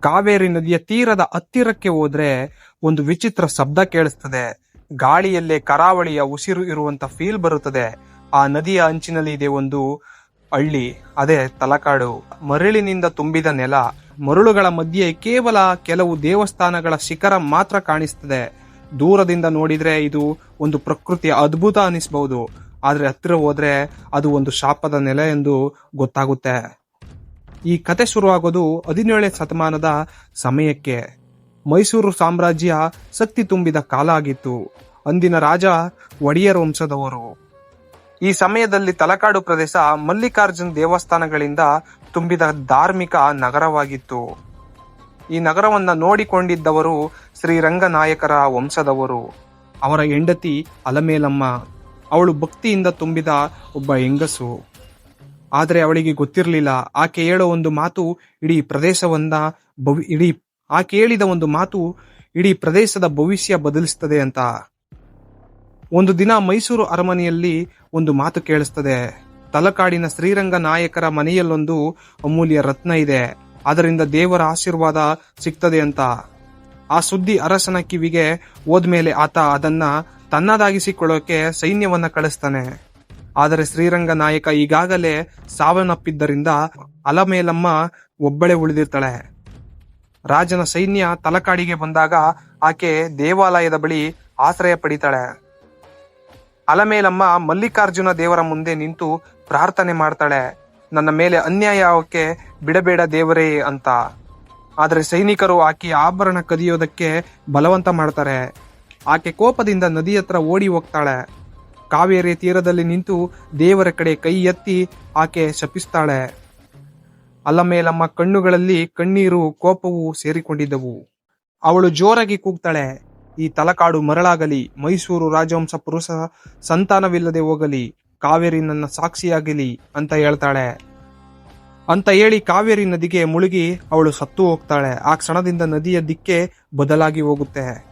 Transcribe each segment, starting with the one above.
ಕಾವೇರಿ ನದಿಯ ತೀರದ ಹತ್ತಿರಕ್ಕೆ ಹೋದ್ರೆ ಒಂದು ವಿಚಿತ್ರ ಶಬ್ದ ಕೇಳಿಸ್ತದೆ. ಗಾಳಿಯಲ್ಲೇ ಕರಾವಳಿಯ ಉಸಿರು ಇರುವಂತ ಫೀಲ್ ಬರುತ್ತದೆ. ಆ ನದಿಯ ಅಂಚಿನಲ್ಲಿ ಇದೆ ಒಂದು ಹಳ್ಳಿ, ಅದೇ ತಲಕಾಡು. ಮರಳಿನಿಂದ ತುಂಬಿದ ನೆಲ, ಮರಳುಗಳ ಮಧ್ಯೆ ಕೇವಲ ಕೆಲವು ದೇವಸ್ಥಾನಗಳ ಶಿಖರ ಮಾತ್ರ ಕಾಣಿಸ್ತದೆ. ದೂರದಿಂದ ನೋಡಿದ್ರೆ ಇದು ಒಂದು ಪ್ರಕೃತಿಯ ಅದ್ಭುತ ಅನಿಸ್ಬಹುದು ಆದ್ರೆ ಹತ್ತಿರ ಹೋದ್ರೆ ಅದು ಒಂದು ಶಾಪದ ನೆಲೆ ಎಂದು ಗೊತ್ತಾಗುತ್ತೆ. ಈ ಕತೆ ಶುರುವಾಗೋದು ಹದಿನೇಳನೇ ಶತಮಾನದ ಸಮಯಕ್ಕೆ. ಮೈಸೂರು ಸಾಮ್ರಾಜ್ಯ ಶಕ್ತಿ ತುಂಬಿದ ಕಾಲ ಆಗಿತ್ತು. ಅಂದಿನ ರಾಜ ಒಡೆಯರ್ ವಂಶದವರು. ಈ ಸಮಯದಲ್ಲಿ ತಲಕಾಡು ಪ್ರದೇಶ ಮಲ್ಲಿಕಾರ್ಜುನ್ ದೇವಸ್ಥಾನಗಳಿಂದ ತುಂಬಿದ ಧಾರ್ಮಿಕ ನಗರವಾಗಿತ್ತು. ಈ ನಗರವನ್ನ ನೋಡಿಕೊಂಡಿದ್ದವರು ಶ್ರೀರಂಗನಾಯಕರ ವಂಶದವರು. ಅವರ ಹೆಂಡತಿ ಅಲಮೇಲಮ್ಮ. ಅವಳು ಭಕ್ತಿಯಿಂದ ತುಂಬಿದ ಒಬ್ಬ ಹೆಂಗಸು. ಆದರೆ ಅವಳಿಗೆ ಗೊತ್ತಿರಲಿಲ್ಲ. ಆಕೆ ಹೇಳೋ ಒಂದು ಮಾತು ಇಡೀ ಪ್ರದೇಶವನ್ನ ಭವಿ, ಇಡೀ, ಆಕೆ ಹೇಳಿದ ಒಂದು ಮಾತು ಇಡೀ ಪ್ರದೇಶದ ಭವಿಷ್ಯ ಬದಲಿಸ್ತದೆ ಅಂತ. ಒಂದು ದಿನ ಮೈಸೂರು ಅರಮನೆಯಲ್ಲಿ ಒಂದು ಮಾತು ಕೇಳಿಸ್ತದೆ. ತಲಕಾಡಿನ ಶ್ರೀರಂಗ ನಾಯಕರ ಮನೆಯಲ್ಲೊಂದು ಅಮೂಲ್ಯ ರತ್ನ ಇದೆ. ಅದರಿಂದ ದೇವರ ಆಶೀರ್ವಾದ ಸಿಗ್ತದೆ ಅಂತ. ಆ ಸುದ್ದಿ ಅರಸನ ಕಿವಿಗೆ ಹೋದ್ಮೇಲೆ ಆತ ಅದನ್ನ ತನ್ನದಾಗಿಸಿಕೊಳ್ಳೋಕೆ ಸೈನ್ಯವನ್ನ ಕಳಿಸ್ತಾನೆ. ಆದರೆ ಶ್ರೀರಂಗ ನಾಯಕ ಈಗಾಗಲೇ ಸಾವನ್ನಪ್ಪಿದ್ದರಿಂದ ಅಲಮೇಲಮ್ಮ ಒಬ್ಬಳೆ ಉಳಿದಿರ್ತಾಳೆ. ರಾಜನ ಸೈನ್ಯ ತಲಕಾಡಿಗೆ ಬಂದಾಗ ಆಕೆ ದೇವಾಲಯದ ಬಳಿ ಆಶ್ರಯ ಪಡಿತಾಳೆ. ಅಲಮೇಲಮ್ಮ ಮಲ್ಲಿಕಾರ್ಜುನ ದೇವರ ಮುಂದೆ ನಿಂತು ಪ್ರಾರ್ಥನೆ ಮಾಡ್ತಾಳೆ. ನನ್ನ ಮೇಲೆ ಅನ್ಯಾಯ ಆಗೋಕೆ ಬಿಡಬೇಡ ದೇವರೇ ಅಂತ. ಆದರೆ ಸೈನಿಕರು ಆಕೆ ಆಭರಣ ಕದಿಯೋದಕ್ಕೆ ಬಲವಂತ ಮಾಡ್ತಾರೆ. ಆಕೆ ಕೋಪದಿಂದ ನದಿ ಹತ್ರ ಓಡಿ ಹೋಗ್ತಾಳೆ. ಕಾವೇರಿ ತೀರದಲ್ಲಿ ನಿಂತು ದೇವರ ಕಡೆ ಕೈ ಎತ್ತಿ ಆಕೆ ಶಪಿಸ್ತಾಳೆ. ಅಲ್ಲಮೇಲಮ್ಮ ಕಣ್ಣುಗಳಲ್ಲಿ ಕಣ್ಣೀರು ಕೋಪವು ಸೇರಿಕೊಂಡಿದ್ದವು. ಅವಳು ಜೋರಾಗಿ ಕೂಗ್ತಾಳೆ. ಈ ತಲಕಾಡು ಮರಳಾಗಲಿ, ಮೈಸೂರು ರಾಜವಂಶ ಪುರುಷ ಸಂತಾನವಿಲ್ಲದೆ ಹೋಗಲಿ, ಕಾವೇರಿ ನನ್ನ ಸಾಕ್ಷಿಯಾಗಲಿ ಅಂತ ಹೇಳ್ತಾಳೆ. ಅಂತ ಹೇಳಿ ಕಾವೇರಿ ನದಿಗೆ ಮುಳುಗಿ ಅವಳು ಸತ್ತು ಹೋಗ್ತಾಳೆ. ಆ ಕ್ಷಣದಿಂದ ನದಿಯ ದಿಕ್ಕೆ ಬದಲಾಗಿ ಹೋಗುತ್ತೆ.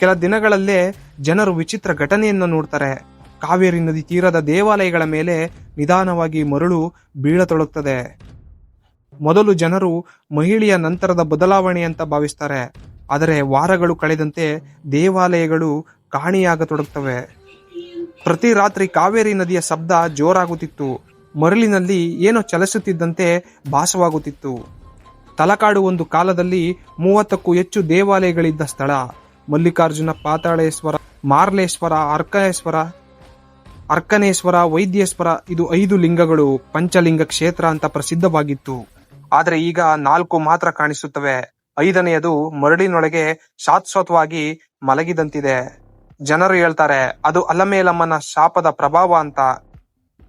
ಕೆಲ ದಿನಗಳಲ್ಲೇ ಜನರು ವಿಚಿತ್ರ ಘಟನೆಯನ್ನು ನೋಡ್ತಾರೆ. ಕಾವೇರಿ ನದಿ ತೀರದ ದೇವಾಲಯಗಳ ಮೇಲೆ ನಿಧಾನವಾಗಿ ಮರಳು ಬೀಳತೊಡಗುತ್ತದೆ. ಮೊದಲು ಜನರು ಮಹಿಳೆಯ ನಂತರದ ಬದಲಾವಣೆ ಅಂತ ಭಾವಿಸ್ತಾರೆ. ಆದರೆ ವಾರಗಳು ಕಳೆದಂತೆ ದೇವಾಲಯಗಳು ಕಾಣಿಯಾಗತೊಡಗ್ತವೆ ಪ್ರತಿ ರಾತ್ರಿ ಕಾವೇರಿ ನದಿಯ ಶಬ್ದ ಜೋರಾಗುತ್ತಿತ್ತು. ಮರಳಿನಲ್ಲಿ ಏನೋ ಚಲಿಸುತ್ತಿದ್ದಂತೆ ಭಾಸವಾಗುತ್ತಿತ್ತು. ತಲಕಾಡು ಒಂದು ಕಾಲದಲ್ಲಿ ಮೂವತ್ತಕ್ಕೂ ಹೆಚ್ಚು ದೇವಾಲಯಗಳಿದ್ದ ಸ್ಥಳ. ಮಲ್ಲಿಕಾರ್ಜುನ ಪಾತಾಳೇಶ್ವರ, ಮಾರ್ಲೇಶ್ವರ ಅರ್ಕೇಶ್ವರ ಅರ್ಕನೇಶ್ವರ, ವೈದ್ಯೇಶ್ವರ ಇದು ಐದು ಲಿಂಗಗಳು ಪಂಚಲಿಂಗ ಕ್ಷೇತ್ರ ಅಂತ ಪ್ರಸಿದ್ಧವಾಗಿತ್ತು. ಆದರೆ ಈಗ ನಾಲ್ಕು ಮಾತ್ರ ಕಾಣಿಸುತ್ತವೆ. ಐದನೆಯದು ಮರಳಿನೊಳಗೆ ಶಾಶ್ವತವಾಗಿ ಮಲಗಿದಂತಿದೆ. ಜನರು ಹೇಳ್ತಾರೆ, ಅದು ಅಲ್ಲಮೇಲಮ್ಮನ ಶಾಪದ ಪ್ರಭಾವ ಅಂತ.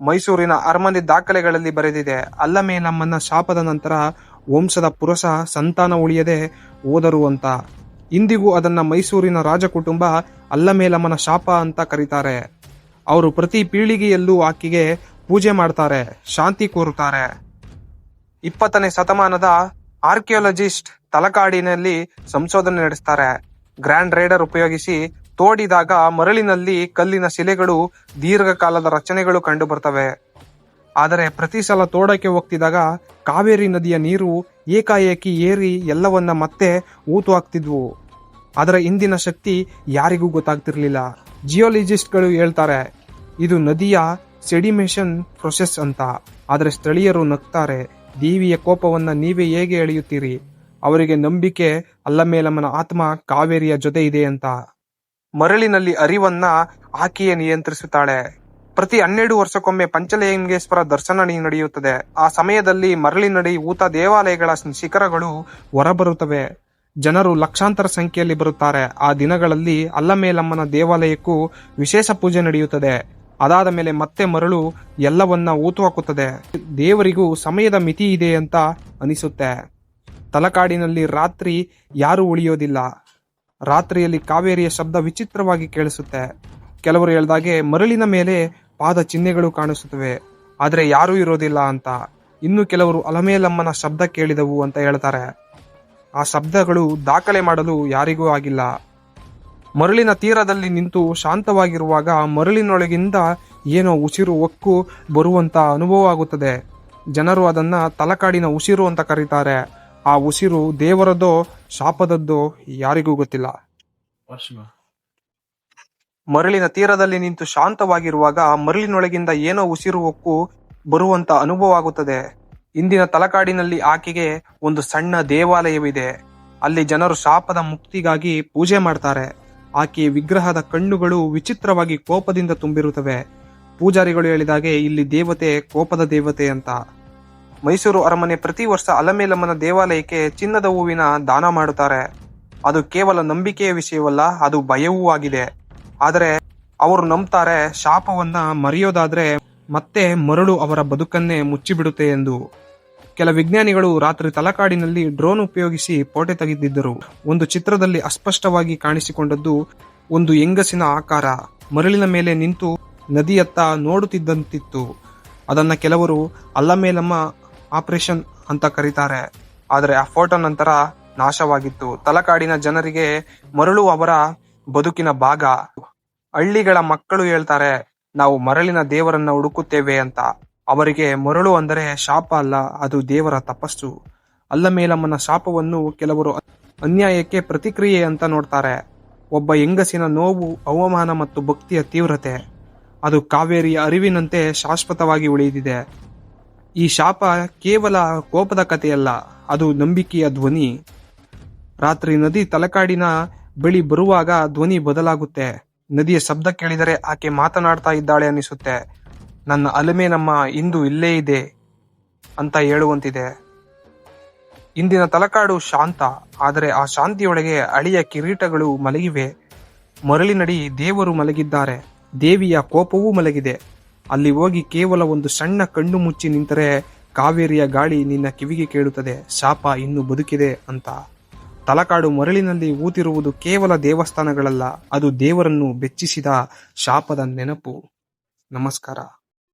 ಮೈಸೂರಿನ ಅರಮನೆ ದಾಖಲೆಗಳಲ್ಲಿ ಬರೆದಿದೆ, ಅಲ್ಲಮೇಲಮ್ಮನ ಶಾಪದ ನಂತರ ವಂಶದ ಪುರುಷ ಸಂತಾನ ಉಳಿಯದೆ ಓದರು ಅಂತ. ಇಂದಿಗೂ ಅದನ್ನ ಮೈಸೂರಿನ ರಾಜಕುಟುಂಬ ಅಲ್ಲಮೇಲಮ್ಮನ ಶಾಪ ಅಂತ ಕರೀತಾರೆ. ಅವರು ಪ್ರತಿ ಪೀಳಿಗೆಯಲ್ಲೂ ಆಕೆಗೆ ಪೂಜೆ ಮಾಡ್ತಾರೆ, ಶಾಂತಿ ಕೋರುತ್ತಾರೆ. ಇಪ್ಪತ್ತನೇ ಶತಮಾನದ ಆರ್ಕಿಯೋಲಜಿಸ್ಟ್ ತಲಕಾಡಿನಲ್ಲಿ ಸಂಶೋಧನೆ ನಡೆಸ್ತಾರೆ. ಗ್ರ್ಯಾಂಡ್ ರೇಡರ್ ಉಪಯೋಗಿಸಿ ತೋಡಿದಾಗ ಮರಳಿನಲ್ಲಿ ಕಲ್ಲಿನ ಶಿಲೆಗಳು ದೀರ್ಘಕಾಲದ ರಚನೆಗಳು ಕಂಡು ಬರ್ತವೆ ಆದರೆ ಪ್ರತಿ ಸಲ ತೋಡಕ್ಕೆ ಹೋಗ್ತಿದ್ದಾಗ ಕಾವೇರಿ ನದಿಯ ನೀರು ಏಕಾಏಕಿ ಏರಿ ಎಲ್ಲವನ್ನ ಮತ್ತೆ ಊತು ಹಾಕ್ತಿದ್ವು. ಅದರ ಇಂದಿನ ಶಕ್ತಿ ಯಾರಿಗೂ ಗೊತ್ತಾಗ್ತಿರ್ಲಿಲ್ಲ. ಜಿಯೋಲಜಿಸ್ಟ್ಗಳು ಹೇಳ್ತಾರೆ, ಇದು ನದಿಯ ಸೆಡಿಮೇಷನ್ ಪ್ರೊಸೆಸ್ ಅಂತ. ಆದರೆ ಸ್ಥಳೀಯರು ನಗ್ತಾರೆ, ದೇವಿಯ ಕೋಪವನ್ನ ನೀವೇ ಹೇಗೆ ಎಳೆಯುತ್ತೀರಿ? ಅವರಿಗೆ ನಂಬಿಕೆ ಅಲ್ಲಮೇಲಮ್ಮನ ಆತ್ಮ ಕಾವೇರಿಯ ಜೊತೆ ಇದೆ ಅಂತ. ಮರಳಿನಲ್ಲಿ ಅರಿವನ್ನ ಆಕೆಯೇ ನಿಯಂತ್ರಿಸುತ್ತಾಳೆ. ಪ್ರತಿ ಹನ್ನೆರಡು ವರ್ಷಕ್ಕೊಮ್ಮೆ ಪಂಚಲಿಂಗೇಶ್ವರ ದರ್ಶನ ನಡೆಯುತ್ತದೆ. ಆ ಸಮಯದಲ್ಲಿ ಮರಳಿನಡಿ ಊತ ದೇವಾಲಯಗಳ ಶಿಖರಗಳು ಹೊರಬರುತ್ತವೆ. ಜನರು ಲಕ್ಷಾಂತರ ಸಂಖ್ಯೆಯಲ್ಲಿ ಬರುತ್ತಾರೆ. ಆ ದಿನಗಳಲ್ಲಿ ಅಲ್ಲಮೇಲಮ್ಮನ ದೇವಾಲಯಕ್ಕೂ ವಿಶೇಷ ಪೂಜೆ ನಡೆಯುತ್ತದೆ. ಅದಾದ ಮೇಲೆ ಮತ್ತೆ ಮರಳು ಎಲ್ಲವನ್ನ ಊತು ಹಾಕುತ್ತದೆ ದೇವರಿಗೂ ಸಮಯದ ಮಿತಿ ಇದೆ ಅಂತ ಅನಿಸುತ್ತೆ. ತಲಕಾಡಿನಲ್ಲಿ ರಾತ್ರಿ ಯಾರೂ ಉಳಿಯೋದಿಲ್ಲ. ರಾತ್ರಿಯಲ್ಲಿ ಕಾವೇರಿಯ ಶಬ್ದ ವಿಚಿತ್ರವಾಗಿ ಕೇಳಿಸುತ್ತೆ. ಕೆಲವರು ಹೇಳಿದಾಗೆ ಮರಳಿನ ಮೇಲೆ ಪಾದ ಚಿಹ್ನೆಗಳು ಕಾಣಿಸುತ್ತವೆ. ಆದರೆ ಯಾರೂ ಇರೋದಿಲ್ಲ ಅಂತ. ಇನ್ನು ಕೆಲವರು ಅಲಮೇಲಮ್ಮನ ಶಬ್ದ ಕೇಳಿದವು ಅಂತ ಹೇಳ್ತಾರೆ. ಆ ಶಬ್ದಗಳು ದಾಖಲೆ ಮಾಡಲು ಯಾರಿಗೂ ಆಗಿಲ್ಲ. ಮರಳಿನ ತೀರದಲ್ಲಿ ನಿಂತು ಶಾಂತವಾಗಿರುವಾಗ ಮರಳಿನೊಳಗಿಂದ ಏನೋ ಉಸಿರು ಒಕ್ಕು ಬರುವಂತ ಅನುಭವ ಆಗುತ್ತದೆ. ಜನರು ಅದನ್ನ ತಲಕಾಡಿನ ಉಸಿರು ಅಂತ ಕರೀತಾರೆ. ಆ ಉಸಿರು ದೇವರದೋ ಶಾಪದದ್ದೋ ಯಾರಿಗೂ ಗೊತ್ತಿಲ್ಲ. ಮರಳಿನ ತೀರದಲ್ಲಿ ನಿಂತು ಶಾಂತವಾಗಿರುವಾಗ ಮರಳಿನೊಳಗಿಂದ ಏನೋ ಉಸಿರು ಹೊಕ್ಕು ಬರುವಂತ ಅನುಭವ ಆಗುತ್ತದೆ. ಇಂದಿನ ತಲಕಾಡಿನಲ್ಲಿ ಆಕೆಗೆ ಒಂದು ಸಣ್ಣ ದೇವಾಲಯವಿದೆ. ಅಲ್ಲಿ ಜನರು ಶಾಪದ ಮುಕ್ತಿಗಾಗಿ ಪೂಜೆ ಮಾಡ್ತಾರೆ. ಆಕೆಯ ವಿಗ್ರಹದ ಕಣ್ಣುಗಳು ವಿಚಿತ್ರವಾಗಿ ಕೋಪದಿಂದ ತುಂಬಿರುತ್ತವೆ. ಪೂಜಾರಿಗಳು ಹೇಳಿದಾಗೆ ಇಲ್ಲಿ ದೇವತೆ ಕೋಪದ ದೇವತೆ ಅಂತ. ಮೈಸೂರು ಅರಮನೆ ಪ್ರತಿ ವರ್ಷ ಅಲಮೇಲಮ್ಮನ ದೇವಾಲಯಕ್ಕೆ ಚಿನ್ನದ ಹೂವಿನ ದಾನ ಮಾಡುತ್ತಾರೆ. ಅದು ಕೇವಲ ನಂಬಿಕೆಯ ವಿಷಯವಲ್ಲ, ಅದು ಭಯವೂ ಆಗಿದೆ. ಆದರೆ ಅವರು ನಂಬ್ತಾರೆ ಶಾಪವನ್ನ ಮರೆಯೋದಾದ್ರೆ ಮತ್ತೆ ಮರಳು ಅವರ ಬದುಕನ್ನೇ ಮುಚ್ಚಿಬಿಡುತ್ತೆ ಎಂದು. ಕೆಲ ವಿಜ್ಞಾನಿಗಳು ರಾತ್ರಿ ತಲಕಾಡಿನಲ್ಲಿ ಡ್ರೋನ್ ಉಪಯೋಗಿಸಿ ಫೋಟೋ ತೆಗೆದಿದ್ದರು. ಒಂದು ಚಿತ್ರದಲ್ಲಿ ಅಸ್ಪಷ್ಟವಾಗಿ ಕಾಣಿಸಿಕೊಂಡದ್ದು ಒಂದು ಹೆಂಗಸಿನ ಆಕಾರ. ಮರಳಿನ ಮೇಲೆ ನಿಂತು ನದಿಯತ್ತ ನೋಡುತ್ತಿದ್ದಂತಿತ್ತು. ಅದನ್ನ ಕೆಲವರು ಅಲ್ಲಮೇಲಮ್ಮ ಆಪರೇಷನ್ ಅಂತ ಕರೀತಾರೆ. ಆದರೆ ಆ ಫೋಟೋ ನಂತರ ನಾಶವಾಗಿತ್ತು. ತಲಕಾಡಿನ ಜನರಿಗೆ ಮರಳು ಅವರ ಬದುಕಿನ ಭಾಗ. ಹಳ್ಳಿಗಳ ಮಕ್ಕಳು ಹೇಳ್ತಾರೆ, ನಾವು ಮರಳಿನ ದೇವರನ್ನ ಹುಡುಕುತ್ತೇವೆ ಅಂತ. ಅವರಿಗೆ ಮರಳು ಅಂದರೆ ಶಾಪ ಅಲ್ಲ, ಅದು ದೇವರ ತಪಸ್ಸು. ಅಲ್ಲ ಮೇಲಮ್ಮನ ಶಾಪವನ್ನು ಕೆಲವರು ಅನ್ಯಾಯಕ್ಕೆ ಪ್ರತಿಕ್ರಿಯೆ ಅಂತ ನೋಡ್ತಾರೆ. ಒಬ್ಬ ಹೆಂಗಸಿನ ನೋವು, ಅವಮಾನ ಮತ್ತು ಭಕ್ತಿಯ ತೀವ್ರತೆ. ಅದು ಕಾವೇರಿಯ ಅರಿವಿನಂತೆ ಶಾಶ್ವತವಾಗಿ ಉಳಿದಿದೆ. ಈ ಶಾಪ ಕೇವಲ ಕೋಪದ ಕಥೆಯಲ್ಲ, ಅದು ನಂಬಿಕೆಯ ಧ್ವನಿ. ರಾತ್ರಿ ನದಿ ತಲಕಾಡಿನ ಬಳಿ ಬರುವಾಗ ಧ್ವನಿ ಬದಲಾಗುತ್ತೆ. ನದಿಯ ಶಬ್ದ ಕೇಳಿದರೆ ಆಕೆ ಮಾತನಾಡ್ತಾ ಇದ್ದಾಳೆ ಅನಿಸುತ್ತೆ ನನ್ನ ಅಲಮೆ ನಮ್ಮ ಇಂದು ಇಲ್ಲೇ ಇದೆ ಅಂತ ಹೇಳುವಂತಿದೆ. ಇಂದಿನ ತಲಕಾಡು ಶಾಂತ, ಆದರೆ ಆ ಶಾಂತಿಯೊಳಗೆ ಅಳಿಯ ಕಿರೀಟಗಳು ಮಲಗಿವೆ. ಮರಳಿನಡಿ ದೇವರು ಮಲಗಿದ್ದಾರೆ. ದೇವಿಯ ಕೋಪವೂ ಮಲಗಿದೆ. ಅಲ್ಲಿ ಹೋಗಿ ಕೇವಲ ಒಂದು ಸಣ್ಣ ಕಣ್ಣು ಮುಚ್ಚಿ ನಿಂತರೆ ಕಾವೇರಿಯ ಗಾಳಿ ನಿನ್ನ ಕಿವಿಗೆ ಕೇಳುತ್ತದೆ. ಶಾಪ ಇನ್ನು ಬದುಕಿದೆ ಅಂತ. ತಲಕಾಡು ಮರಳಿನಲ್ಲಿ ಊತಿರುವುದು ಕೇವಲ ದೇವಸ್ಥಾನಗಳಲ್ಲ ಅದು ದೇವರನ್ನು ಬೆಚ್ಚಿಸಿದ ಶಾಪದ ನೆನಪು. ನಮಸ್ಕಾರ.